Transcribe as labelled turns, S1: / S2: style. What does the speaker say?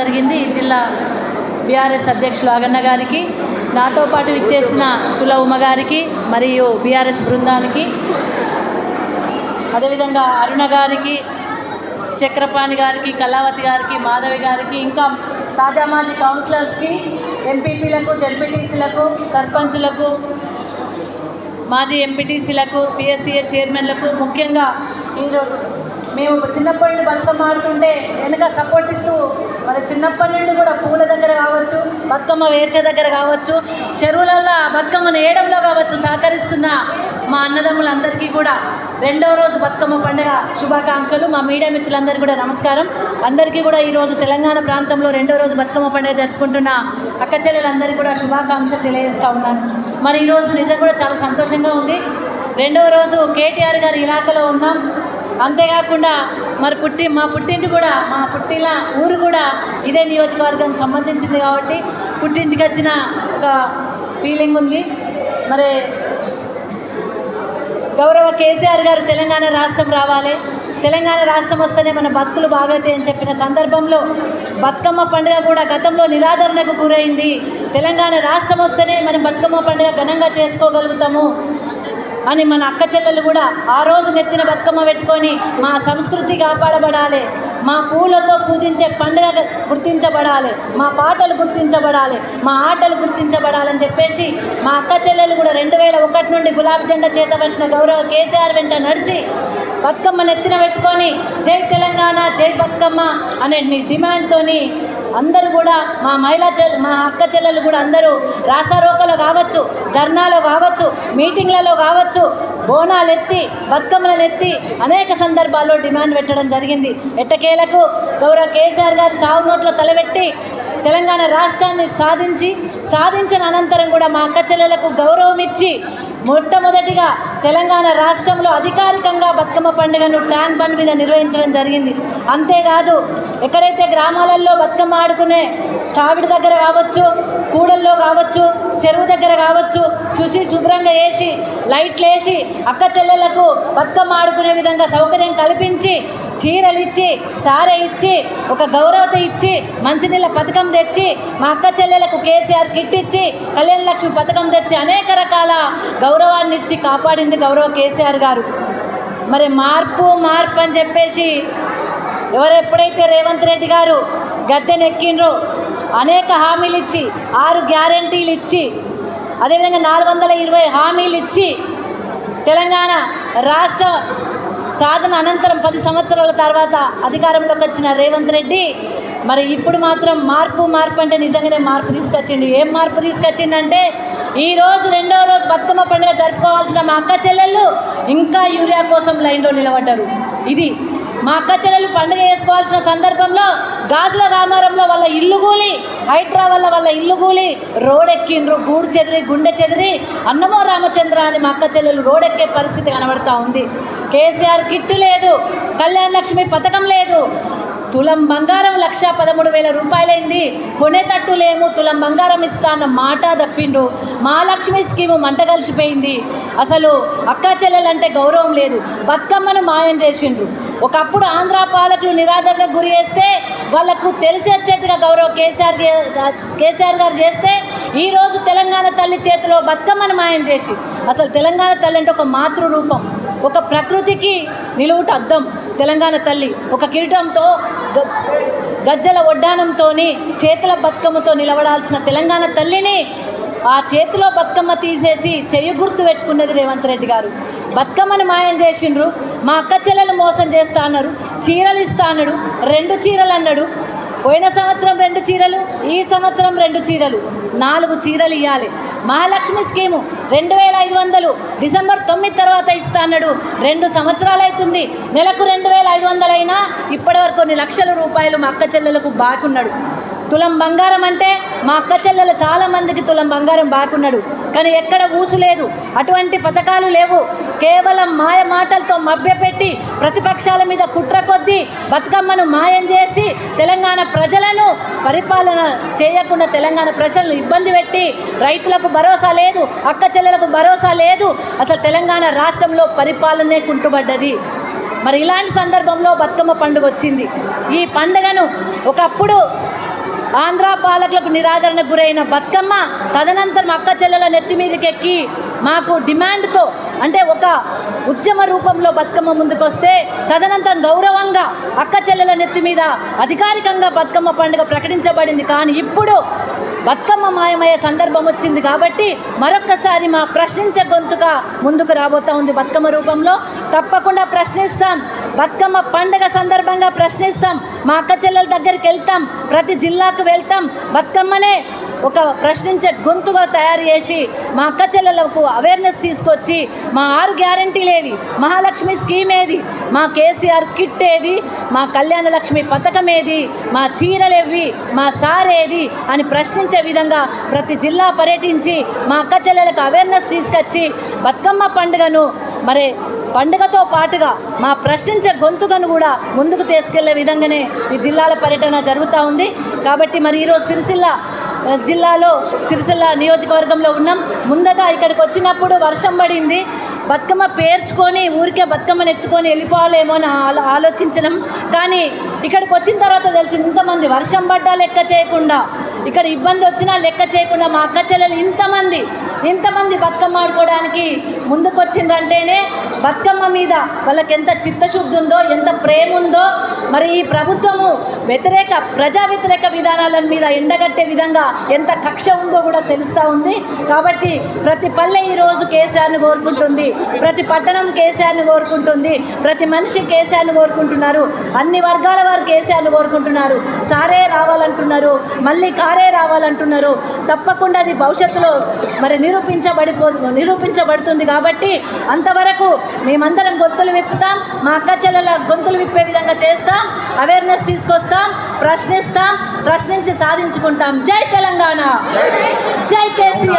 S1: జరిగింది. ఈ జిల్లా బీఆర్ఎస్ అధ్యక్షులు అగన్న గారికి నాతో పాటు ఇచ్చేసిన తుల ఉమ గారికి మరియు బీఆర్ఎస్ బృందానికి అదేవిధంగా అరుణ గారికి చక్రపాణి గారికి కళావతి గారికి మాధవి గారికి ఇంకా తాజా మాజీ కౌన్సిలర్స్కి ఎంపీపీలకు జడ్పీటీసీలకు సర్పంచులకు మాజీ ఎంపీటీసీలకు పిఎస్సీఏ చైర్మన్లకు ముఖ్యంగా ఈరోజు మేము చిన్నప్పటి నుండి బతుకమ్మ ఆడుతుంటే వెనక సపోర్ట్ ఇస్తూ మరి చిన్నప్పటి నుండి కూడా పూల దగ్గర కావచ్చు బతుకమ్మ వేర్చే దగ్గర కావచ్చు చెరువులల్లో బతుకమ్మను వేయడంలో కావచ్చు సహకరిస్తున్న మా అన్నదమ్ములందరికీ కూడా రెండవ రోజు బతుకమ్మ పండుగ శుభాకాంక్షలు. మా మీడియా మిత్రులందరికీ కూడా నమస్కారం. అందరికీ కూడా ఈరోజు తెలంగాణ ప్రాంతంలో రెండో రోజు బతుకమ్మ పండుగ జరుపుకుంటున్న అక్క చెల్లెలందరికీ కూడా శుభాకాంక్షలు తెలియజేస్తూ ఉన్నాను. మరి ఈరోజు నిజం కూడా చాలా సంతోషంగా ఉంది. రెండవ రోజు కేటీఆర్ గారి ఇలాకలో ఉన్నాం. అంతేకాకుండా మరి పుట్టి మా పుట్టింటి కూడా మా పుట్టిన ఊరు కూడా ఇదే నియోజకవర్గానికి సంబంధించింది కాబట్టి పుట్టింటికి వచ్చిన ఒక ఫీలింగ్ ఉంది. మరి గౌరవ కేసీఆర్ గారు తెలంగాణ రాష్ట్రం రావాలి. తెలంగాణ రాష్ట్రం వస్తేనే మన బతుకులు బాగవుతాయి అని చెప్పిన సందర్భంలో బతుకమ్మ పండుగ కూడా గతంలో నిరాదరణకు గురైంది. తెలంగాణ రాష్ట్రం వస్తేనే మనం బతుకమ్మ పండుగ ఘనంగా చేసుకోగలుగుతాము. అని మన అక్క చెల్లెలు కూడా ఆ రోజు నెత్తిన బతుకమ్మ పెట్టుకొని మా సంస్కృతి కాపాడబడాలి. మా పూలతో పూజించే పండుగ గుర్తించబడాలి. మా పాటలు గుర్తించబడాలి. మా ఆటలు గుర్తించబడాలని చెప్పేసి మా అక్క చెల్లెలు కూడా రెండు వేల ఒకటి నుండి గులాబీ జెండా చేత పట్టిన గౌరవ కేసీఆర్ వెంట నడిచి బతుకమ్మ నెత్తిన పెట్టుకొని జై తెలంగాణ జై బతుకమ్మ అనే డిమాండ్తోని అందరూ కూడా మా మహిళా చెల్ మా అక్క చెల్లెలు కూడా అందరూ రాస్తారోకలో కావచ్చు ధర్నాలో కావచ్చు మీటింగ్లలో కావచ్చు బోనాలు ఎత్తి బతుకమ్మలను ఎత్తి అనేక సందర్భాల్లో డిమాండ్ పెట్టడం జరిగింది. ఎట్టకేలకు గౌరవ కేసీఆర్ గారు చావు నోట్లో తలబెట్టి తెలంగాణ రాష్ట్రాన్ని సాధించి సాధించిన అనంతరం కూడా మా అక్క చెల్లెలకు గౌరవం ఇచ్చి మొట్టమొదటిగా తెలంగాణ రాష్ట్రంలో అధికారికంగా బతుకమ్మ పండుగను ట్యాంక్ బండ్ మీద నిర్వహించడం జరిగింది. అంతేకాదు ఎక్కడైతే గ్రామాలలో బతుకమ్మ ఆడుకునే చావిడి దగ్గర కావచ్చు కూడల్లో కావచ్చు చెరువు దగ్గర కావచ్చు శుచి శుభ్రంగా వేసి లైట్లు వేసి అక్క చెల్లెలకు బతుకమ్మ ఆడుకునే విధంగా సౌకర్యం కల్పించి చీరలు ఇచ్చి సారె ఇచ్చి ఒక గౌరవత ఇచ్చి మంచినీళ్ళ పథకం తెచ్చి మా అక్క చెల్లెలకు కేసీఆర్ కిట్ ఇచ్చి కళ్యాణ లక్ష్మి పథకం తెచ్చి అనేక రకాల గౌరవాన్ని ఇచ్చి కాపాడింది గౌరవ కేసీఆర్ గారు. మరి మార్పు మార్పు అని చెప్పేసి ఎవరు ఎప్పుడైతే రేవంత్ రెడ్డి గారు గద్దెనెక్కిండ్రో అనేక హామీలు ఇచ్చి ఆరు గ్యారంటీలు ఇచ్చి అదేవిధంగా నాలుగు వందల ఇరవై హామీలు ఇచ్చి తెలంగాణ రాష్ట్ర సాధన అనంతరం పది సంవత్సరాల తర్వాత అధికారంలోకి వచ్చిన రేవంత్ రెడ్డి మరి ఇప్పుడు మాత్రం మార్పు మార్పు అంటే నిజంగానే మార్పు తీసుకొచ్చిండు. ఏం మార్పు తీసుకొచ్చిండంటే ఈరోజు రెండో రోజు బతుకమ్మ పండుగ జరుపుకోవాల్సిన మా అక్క చెల్లెళ్ళు ఇంకా యూరియా కోసం లైన్లో నిలబడ్డారు. ఇది మా అక్క చెల్లెలు పండుగ చేసుకోవాల్సిన సందర్భంలో గాజుల రామారంలో వాళ్ళ ఇల్లు కూలి హైడ్రా వల్ల వాళ్ళ ఇల్లు కూలి రోడెక్కిండ్రు గూడు చెదిరి గుండె చెదిరి అన్నమో రామచంద్ర అని మా అక్క చెల్లెలు రోడ్ ఎక్కే పరిస్థితి కనబడతా ఉంది. కేసీఆర్ కిట్టు లేదు కళ్యాణ లక్ష్మి పథకం లేదు. తులం బంగారం లక్ష పదమూడు వేల రూపాయలైంది. కొనేటట్టు లేము తులం బంగారం ఇస్తా అన్న మాట తప్పిండు మహాలక్ష్మి స్కీము మంట కలిసిపోయింది. అసలు అక్కా చెల్లెలంటే గౌరవం లేదు. బతుకమ్మను మాయం చేసిండ్రు. ఒకప్పుడు ఆంధ్ర పాలకులు నిరాదరణకు గురి చేస్తే వాళ్ళకు తెలిసి వచ్చేట్టుగా గౌరవ కేసీఆర్ కేసీఆర్ గారు చేస్తే ఈరోజు తెలంగాణ తల్లి చేతిలో బతుకమ్మని మాయం చేసి అసలు తెలంగాణ తల్లి అంటే ఒక మాతృ రూపం ఒక ప్రకృతికి నిలువుట అద్దం. తెలంగాణ తల్లి ఒక కిరీటంతో గజ్జల ఒడ్డానంతో చేతుల బతుకమ్మతో నిలబడాల్సిన తెలంగాణ తల్లిని ఆ చేతిలో బతుకమ్మ తీసేసి చెయ్యి గుర్తు పెట్టుకున్నది రేవంత్ రెడ్డి గారు. బతుకమ్మని మాయం చేసిండ్రు మా అక్క చెల్లెలు మోసం చేస్తా అన్నారు చీరలు ఇస్తా అన్నాడు రెండు చీరలు అన్నాడు. పోయిన సంవత్సరం రెండు చీరలు ఈ సంవత్సరం రెండు చీరలు. నాలుగు చీరలు ఇవ్వాలి మహాలక్ష్మి స్కీము రెండు వేల ఐదు వందలు డిసెంబర్ తొమ్మిది తర్వాత ఇస్తా అన్నాడు. రెండు సంవత్సరాలు అవుతుంది నెలకు రెండు వేల ఐదు వందలైనా ఇప్పటివరకు కొన్ని లక్షల రూపాయలు మా అక్క చెల్లెలకు బాకున్నాడు. తులం బంగారం అంటే మా అక్క చెల్లెలు చాలా మందికి తులం బంగారం బాకున్నాడు కానీ ఎక్కడ ఊసు లేదు. అటువంటి పథకాలు లేవు. కేవలం మాయ మాటలతో మభ్యపెట్టి ప్రతిపక్షాల మీద కుట్ర కొద్దీ బతుకమ్మను మాయం చేసి తెలంగాణ ప్రజలను పరిపాలన చేయకుండా తెలంగాణ ప్రజలను ఇబ్బంది పెట్టి రైతులకు భరోసా లేదు అక్క చెల్లెలకు భరోసా లేదు. అసలు తెలంగాణ రాష్ట్రంలో పరిపాలనే కుంటుపడ్డది మరి ఇలాంటి సందర్భంలో బతుకమ్మ పండుగ వచ్చింది. ఈ పండుగను ఒకప్పుడు ఆంధ్ర పాలకులకు నిరాదరణకు గురైన బతుకమ్మ తదనంతరం అక్క చెల్లెల నెత్తి మీదకెక్కి మాకు డిమాండ్తో అంటే ఒక ఉద్యమ రూపంలో బతుకమ్మ ముందుకొస్తే తదనంతరం గౌరవంగా అక్క చెల్లెల నెత్తి మీద అధికారికంగా బతుకమ్మ పండుగ ప్రకటించబడింది. కానీ ఇప్పుడు బతుకమ్మ మాయమయ్యే సందర్భం వచ్చింది కాబట్టి మరొక్కసారి మా ప్రశ్నించే గొంతుక ముందుకు రాబోతా ఉంది బతుకమ్మ రూపంలో. తప్పకుండా ప్రశ్నిస్తాం. బతుకమ్మ పండుగ సందర్భంగా ప్రశ్నిస్తాం. మా అక్క చెల్లెల దగ్గరికి వెళ్తాం. ప్రతి జిల్లాకు వెళ్తాం. బతుకమ్మనే ఒక ప్రశ్నించే గొంతుగా తయారు చేసి మా అక్క చెల్లెలకు అవేర్నెస్ తీసుకొచ్చి మా ఆరు గ్యారంటీలేవి మహాలక్ష్మి స్కీమ్ ఏది? మా కేసీఆర్ కిట్ ఏది? మా కళ్యాణ లక్ష్మి పథకం ఏది? మా చీరలు మా సార్ ఏది? అని ప్రశ్నించే విధంగా ప్రతి జిల్లా పర్యటించి మా అక్క చెల్లెలకు అవేర్నెస్ తీసుకొచ్చి బతుకమ్మ పండుగను మరి పండుగతో పాటుగా మా ప్రశ్నించే గొంతుకను కూడా ముందుకు తీసుకెళ్ళే విధంగానే ఈ జిల్లాల పర్యటన జరుగుతూ ఉంది. కాబట్టి మరి ఈరోజు సిరిసిల్ల జిల్లాలో సిరిసిల్ల నియోజకవర్గంలో ఉన్నాం. ముందట ఇక్కడికి వచ్చినప్పుడు వర్షం పడింది. బతుకమ్మ పేర్చుకొని ఊరికే బతుకమ్మను ఎత్తుకొని వెళ్ళిపోవాలేమో అని ఆలో ఆలోచించడం. కానీ ఇక్కడికి వచ్చిన తర్వాత తెలిసింది ఇంతమంది వర్షం పడ్డా లెక్క చేయకుండా ఇక్కడ ఇబ్బంది వచ్చినా లెక్క చేయకుండా మా అక్క చెల్లెలు ఇంతమంది ఇంతమంది బతుకమ్మ ఆడుకోవడానికి ముందుకొచ్చిందంటేనే బతుకమ్మ మీద వాళ్ళకి ఎంత చిత్తశుద్ధి ఉందో ఎంత ప్రేమ ఉందో మరి ఈ ప్రభుత్వము వ్యతిరేక ప్రజా వ్యతిరేక విధానాల మీద ఎండగట్టే విధంగా ఎంత కక్ష ఉందో కూడా తెలుస్తూ ఉంది. కాబట్టి ప్రతి పల్లె ఈరోజు కేసీఆర్ని కోరుకుంటుంది. ప్రతి పట్టణం కేసీఆర్ని కోరుకుంటుంది ప్రతి మనిషి కేసీఆర్ని కోరుకుంటున్నారు అన్ని వర్గాల వారు కేసీఆర్ని కోరుకుంటున్నారు. సారే రావాలంటున్నారు మళ్ళీ కారే రావాలంటున్నారు. తప్పకుండా అది భవిష్యత్తులో మరి నిరూపించబడిపో నిరూపించబడుతుంది కాబట్టి అంతవరకు మేమందరం గొంతులు విప్పుతాం మా అక్క చెల్లెల గొంతులు విప్పే విధంగా చేస్తాం అవేర్నెస్ తీసుకొస్తాం ప్రశ్నిస్తాం ప్రశ్నించి సాధించుకుంటాం. జై తెలంగాణ! జై కేసీఆర్!